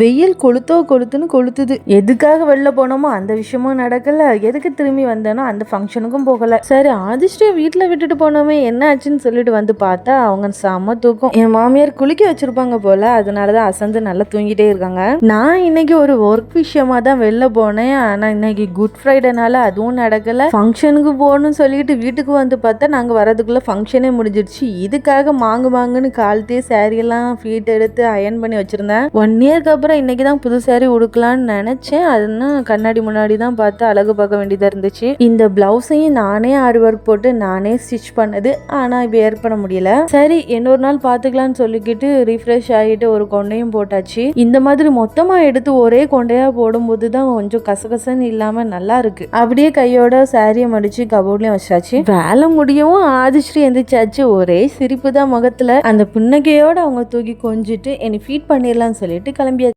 வெயில் கொளுத்தோ கொளுத்துன்னு கொளுத்துது. எதுக்காக வெளில போனோமோ அந்த விஷயமும் நடக்கல. எதுக்கு திரும்பி வந்தேனோ அந்த ஃபங்க்ஷனுக்கும் போகல. சரி ஆதிஷ்டியை வீட்டில் விட்டுட்டு போனோமே என்ன ஆச்சுன்னு சொல்லிட்டு வந்து பார்த்தா அவங்க செம தூக்கம். என் மாமியார் குளிக்க வச்சிருப்பாங்க போல அதனால தான் அசந்து நல்லா தூங்கிட்டே இருக்காங்க. நான் இன்னைக்கு ஒரு ஒர்க் விஷயமா தான் வெளில போனேன். ஆனால் இன்னைக்கு குட் ஃப்ரைடேனால அதுவும் நடக்கல. ஃபங்க்ஷனுக்கு போகணும்னு சொல்லிட்டு வீட்டுக்கு வந்து பார்த்தா நாங்கள் வரதுக்குள்ள ஃபங்க்ஷனே முடிஞ்சிடுச்சு. இதுக்காக மாங்கு மாங்குன்னு காலத்தே saree எல்லாம் ஃபீட் எடுத்து அயன் பண்ணி வச்சிருந்தேன். ஒன் இயர்க்கு அதுக்கப்புறம் இன்னைக்கு தான் புது saree உடுக்கலான்னு நினச்சேன். அதுன்னா கண்ணாடி முன்னாடி தான் பார்த்து அழகு பார்க்க வேண்டியதாக இருந்துச்சு. இந்த ப்ளவுஸையும் நானே ஆரி ஒர்க் போட்டு நானே ஸ்டிச் பண்ணது. ஆனால் இப்போ ஏற்பட முடியல. சரி இன்னொரு நாள் பார்த்துக்கலாம்னு சொல்லிக்கிட்டு ரீஃப்ரெஷ் ஆகிட்டு ஒரு கொண்டையும் போட்டாச்சு. இந்த மாதிரி மொத்தமாக எடுத்து ஒரே கொண்டையாக போடும்போது தான் கொஞ்சம் கசகசன்னு இல்லாமல் நல்லா இருக்கு. அப்படியே கையோட சாரியை மடிச்சு கபோர்ட்லேயும் வச்சாச்சு. வேலை முடியவும் ஆதிஸ்ரீ எந்திரிச்சாச்சு. ஒரே சிரிப்பு தான் முகத்தில். அந்த புன்னகையோடு அவங்க தூக்கி கொஞ்சிட்டு என்னை ஃபீட் பண்ணிடலாம்னு சொல்லிட்டு கிளம்பியாச்சு.